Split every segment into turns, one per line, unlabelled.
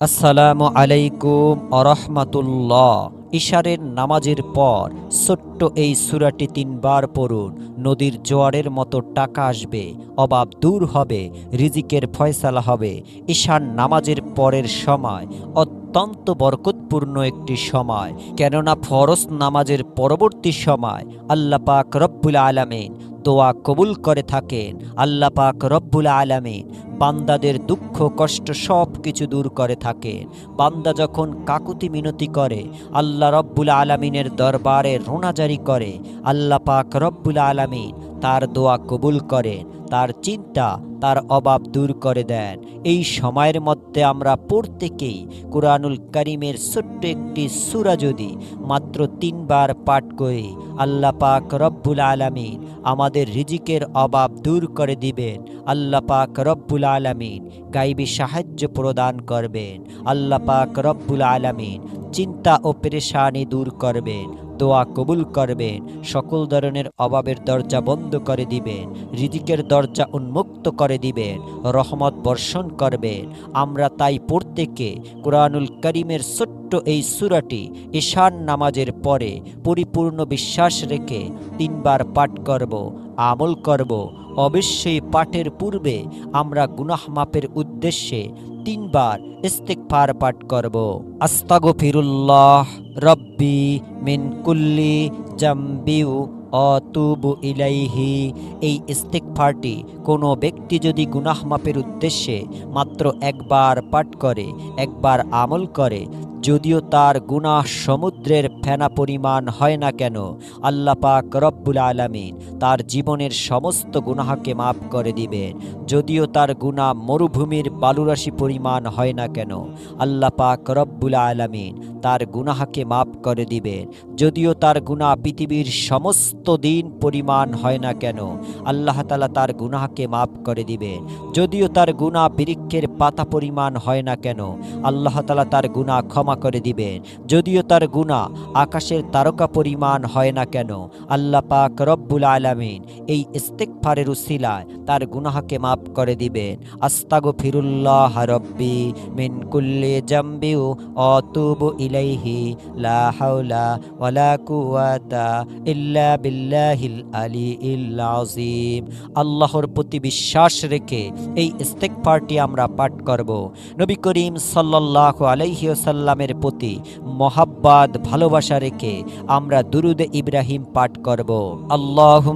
আসসালামু আলাইকুম আরহামাতুল্লাহ। ইশারের নামাজের পর ছোট্ট এই সুরাটি তিনবার পড়ুন। নদীর জোয়ারের মতো টাকা আসবে, অভাব দূর হবে, রিজিকের ফয়সালা হবে। ঈশান নামাজের পরের সময় অত্যন্ত বরকতপূর্ণ একটি সময়। কেননা ফরজ নামাজের পরবর্তী সময় আল্লাপাক রব্বুল আলামিন দোয়া কবুল করে থাকেন। আল্লাহ পাক রব্বুল আলামিন বান্দাদের দুঃখ, কষ্ট সব কিছু দূর করে থাকেন। বান্দা যখন কাকুতি মিনতি করে, আল্লাহ রব্বুল আলামিনের দরবারে রোনাজারি করে, আল্লাহ পাক রব্বুল আলামিন তার দোয়া কবুল করেন। তার চিন্তা, তার অভাব দূর করে দেন। এই সময়ের মধ্যে আমরা প্রত্যেকেই কোরআনুল করিমের ছোট্ট একটি সুরা যদি মাত্র তিনবার পাঠ করি, আল্লাহ পাক রব্বুল আলামিন আমাদের রিজিকের অভাব দূর করে দিবেন। আল্লাহ পাক রব্বুল আলামিন গাইবী সাহায্য প্রদান করবেন। আল্লাহ পাক রব্বুল আলামিন চিন্তা ও পেরেশানি দূর করবেন। দোয়া কবুল করবেন। সকল ধরনের অভাবের দরজা বন্ধ করে দিবেন। রিজিকের দরজা উন্মুক্ত করে দিবেন। রহমত বর্ষণ করবেন। আমরা তাই প্রত্যেকে কোরআনুল করিমের ছোট্ট এই সুরাটি ঈশান নামাজের পরে পরিপূর্ণ বিশ্বাস রেখে তিনবার পাঠ করব, আমল করব। অবশ্যই পাঠের পূর্বে আমরা গুনাহ মাপের উদ্দেশ্যে তিনবার ইস্তেকফার পাঠ করব। আস্তাগো ফিরুল্লাহ রব্বি মিন কুল্লি জাম্বিউ অতুবু ইলাইহি। এই ইস্তেকফারটি কোনো ব্যক্তি যদি গুনাহ মাপের উদ্দেশ্যে মাত্র একবার পাঠ করে, একবার আমল করে, যদিও তার গুনাহ সমুদ্রের ফেনা পরিমাণ হয় না কেন আল্লাপাক রব্বুল আলামিন তার জীবনের সমস্ত গুনাহকে মাফ করে দিবেন যদিও তার গুনাহ মরুভূমির বালুরাশি পরিমাণ হয় না কেন, আল্লাহ পাক রব্বুল আলামিন তার গুনাহকে মাফ করে দিবেন যদিও তার গুনাহ পৃথিবীর সমস্ত দিন পরিমাণ হয় না কেন, আল্লাহ তালা তার গুনাহকে মাফ করে দিবেন যদিও তার গুনাহ বৃক্ষের পাতা পরিমাণ হয় না কেন, আল্লাহ তালা তার গুনাহ ক্ষমা করে দিবেন যদিও তার গুনাহ আকাশের তারকা পরিমাণ হয় না কেন, আল্লাহ পাক রব্বুল আলামিন। এই ইস্তেকফারের উসিলায় তার গুনাহকে মাফ করে দিবেন। আস্তাগো ফিরুল্লাহ রব্বি মিন কুল্লি জাম্বিউ অতুবু ইলাইহি, লা হাওলা ওয়ালা কুওয়াতা ইল্লা বিল্লাহিল আলিয়্যিল আযীম। আল্লাহর প্রতি বিশ্বাস রেখে এই ইস্তেকফারটি আমরা পাঠ করব। নবী করিম সাল্লাল্লাহু আলাইহি ওয়াসাল্লামের প্রতি মহাব্বাত, ভালোবাসা রেখে আমরা দুরুদে ইব্রাহিম পাঠ করব। আল্লাহুম্মা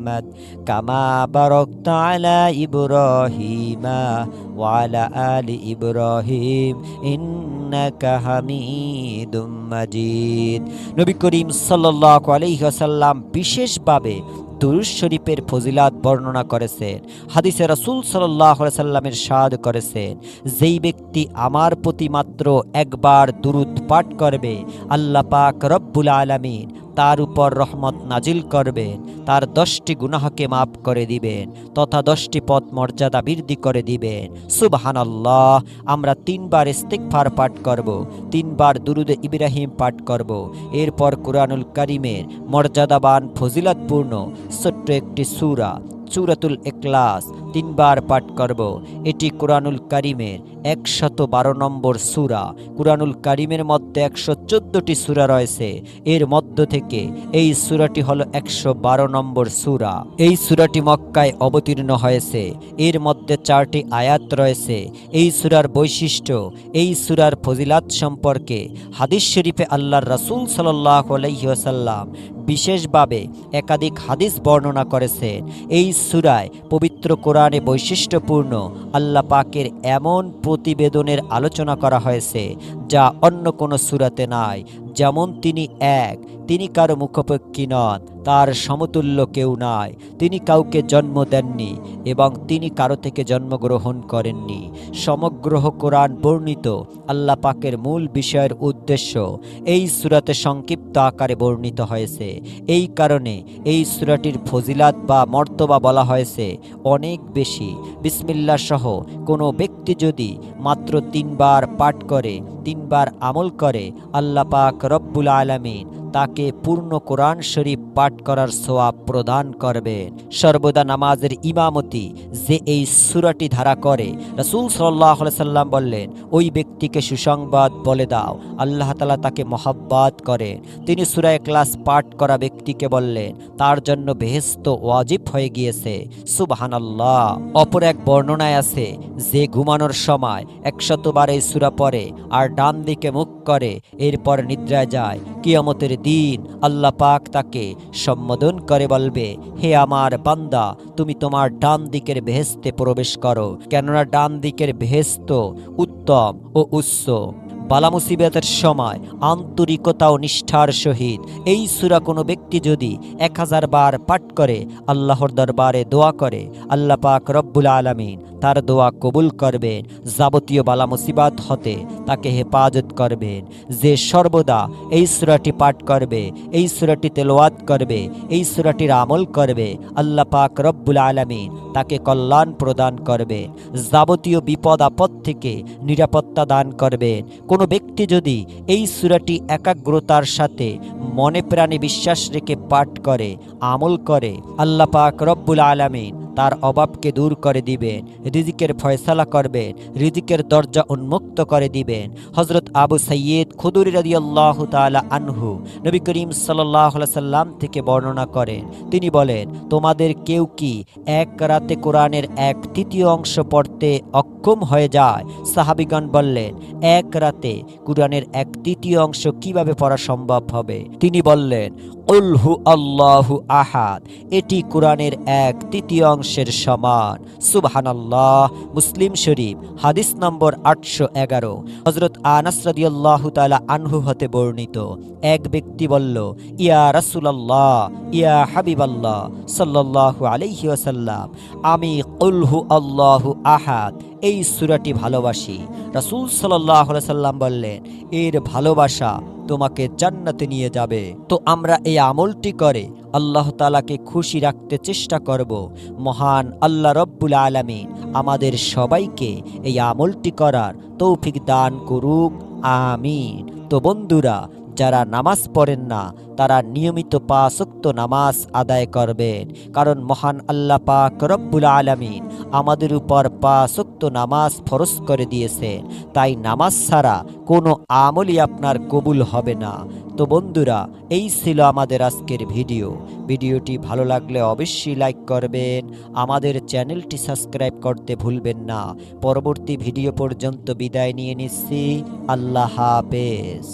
আলি মুহাম্মাদ কামা বারাকতা আলা ইব্রাহিমা وعلى آل إبراهيم إنك حميد مجيد নবী করিম সাল্লাল্লাহু আলাইহি ওয়াসাল্লাম বিশেষভাবে দুরুজ শরীফের ফজিলাত বর্ণনা করেছেন হাদিসে রাসূল সাল্লাল্লাহু আলাইহি সাল্লামের সাদ করেছেন যেই ব্যক্তি আমার প্রতি মাত্র একবার দুরুদ পাঠ করবে আল্লাহ পাক রব্বুল আলামিন তার উপর রহমত নাজিল করবেন, তার দশটি গুনাহকে মাফ করে দিবেন তথা দশটি পথ মর্যাদা বৃদ্ধি করে দিবেন। সুবাহান আল্লাহ আমরা তিনবার ইস্তেকফার পাঠ করব, তিনবার দুরুদে ইব্রাহিম পাঠ করব। এরপর কোরআনুল করিমের মর্যাদাবান ফজিলতপূর্ণ ছোট্ট একটি সুরা, সুরাতুল এক্লাস তিনবার পাঠ করব। এটি কোরআনুল করিমের একশত বারো নম্বর সুরা। কোরআনুল করিমের মধ্যে একশো চোদ্দটি সুরা রয়েছে। এর মধ্য থেকে এই সুরাটি হলো একশো বারো নম্বর সুরা। এই সুরাটি মক্কায় অবতীর্ণ হয়েছে। এর মধ্যে চারটি আয়াত রয়েছে। এই সুরার বৈশিষ্ট্য, এই সুরার ফজিলাত সম্পর্কে হাদিস শরীফে আল্লাহর রাসূল সাল্লাহ আলহিহাসাল্লাম বিশেষভাবে একাধিক হাদিস বর্ণনা করেছেন। এই সুরায় পবিত্র কোরআনে বৈশিষ্ট্যপূর্ণ, আল্লাহ পাকের এমন প্রতিবেদনের আলোচনা করা হয়েছে যা অন্য কোনো সুরাতে নাই। যেমন তিনি এক, তিনি কারও মুখপক্ষী নন, তার সমতুল্য কেউ নাই, তিনি কাউকে জন্ম দেননি এবং তিনি কারও থেকে জন্মগ্রহণ করেননি। সমগ্র কোরআন বর্ণিত আল্লাহ পাকের মূল বিষয়ের উদ্দেশ্য এই সুরাতে সংক্ষিপ্ত আকারে বর্ণিত হয়েছে। এই কারণে এই সুরাটির ফজিলাত বা মর্তবা বলা হয়েছে অনেক বেশি। বিসমিল্লা সহ কোনো ব্যক্তি যদি মাত্র তিনবার পাঠ করে তিনবার আমল করে আল্লাপাক রব্বুল আলমিন তাকে পূর্ণ কোরআন শরীফ পাঠ করার সোয়াব প্রদান করবেন সর্বদা নামাজের ইমামতি যে এই সুরাটি ধারা করে, রসুল সাল্লাম বললেন, ওই ব্যক্তিকে সুসংবাদ বলে দাও, আল্লাহ তালা তাকে মহাব্বাত করেন। তিনি সুরায় ক্লাস পাঠ করা ব্যক্তিকে বললেন, তার জন্য বেহেস্ত ওয়াজিব হয়ে গিয়েছে। সুবাহান আল্লাহ অপর এক বর্ণনায় আছে, যে ঘুমানোর সময় একশতবার এই সুরা পরে আর ডান দিকে মুখ করে, এরপর নিদ্রায় যায়, কিয়ামতের দিন আল্লাহ পাক তাকে সম্বোধন করে বলবে, হে আমার বান্দা, তুমি তোমার ডান দিকের ভেস্তে প্রবেশ করো। কেননা ডান দিকের ভেস্ত উত্তম ও উচ্চ। বালা মুসিবতের সময় আন্তরিকতা ও নিষ্ঠার সহিত এই সুরা কোনো ব্যক্তি যদি এক হাজার বার পাঠ করে, আল্লাহর দরবারে দোয়া করে, আল্লাহ পাক রব্বুল আলমিন তার দোয়া কবুল করবেন, যাবতীয় বালা মুসিবাত হতে তাকে হেফাজত করবেন। যে সর্বদা এই সুরাটি পাঠ করবে, এই সুরাটি তেলোয়াত করবে, এই সুরাটির আমল করবে, আল্লাহ পাক রব্বুল আলমিন তাকে কল্যাণ প্রদান করবে, যাবতীয় বিপদ আপদ থেকে নিরাপত্তা দান করবে। কোনো ব্যক্তি যদি এই সুরাটি একাগ্রতার সাথে মনে প্রাণে বিশ্বাস রেখে পাঠ করে, আমল করে আল্লাপাক রব্বুল আলমিন তার অভাবকে দূর করে দিবেন, রিজিকের ফয়সালা করবেন, রিজিকের দরজা উন্মুক্ত করে দিবেন। হজরত আবু সৈয়দ খুদুরি রাজি আল্লাহ তালা আনহু নবী করিম সাল্লাম থেকে বর্ণনা করেন। তিনি বলেন, তোমাদের কেউ কি এক রাতে কোরআনের এক তৃতীয় অংশ পড়তে অক্ষম হয়ে যায়? সাহাবিগণ বললেন, এক রাতে কোরআনের এক তৃতীয় অংশ কীভাবে পড়া সম্ভব হবে? তিনি বললেন উলহু আল্লাহু আহাদ। এটি কোরআনের এক তৃতীয় অংশের সমান। সুবহান আল্লাহ মুসলিম শরীফ, হাদিস নম্বর আটশো এগারো। হজরত আনাস রাদিয়াল্লাহু তাআলা আনহু হতে বর্ণিত। এক ব্যক্তি বলল, ইয়া রাসূলুল্লাহ, ইয়া হাবিবাল্লাহ, সাল্লাল্লাহু আলাইহি ওয়াসাল্লাম, আমি উলহু আল্লাহু আহাদ। এই সুরাটি ভালোবাসি। রাসূল আলাইহি সাল্লাম বললেন, এর ভালোবাসা তোমাকে জান্নাতে নিয়ে যাবে। তো আমরা এই আমলটি করে আল্লাহ তালাকে খুশি রাখতে চেষ্টা করব। মহান আল্লাহ রব্বুল আলমিন আমাদের সবাইকে এই আমলটি করার তৌফিক দান করুক। আমিন। তো বন্ধুরা, যারা নামাজ পড়েন না, তারা নিয়মিত পাঁচক্ত নামাজ আদায় করবেন। কারণ মহান আল্লাহ পাক রব্বুল আলমিন আমাদের উপর পাঁচক্ত নামাজ ফরজ করে দিয়েছেন তাই নামাজ ছাড়া কোনো আমলই আপনার কবুল হবে না। তো বন্ধুরা, এই ছিল আমাদের আজকের ভিডিও। ভিডিওটি ভালো লাগলে অবশ্যই লাইক করবেন। আমাদের চ্যানেলটি সাবস্ক্রাইব করতে ভুলবেন না। পরবর্তী ভিডিও পর্যন্ত বিদায় নিয়ে নিচ্ছি। আল্লাহ হাফেজ।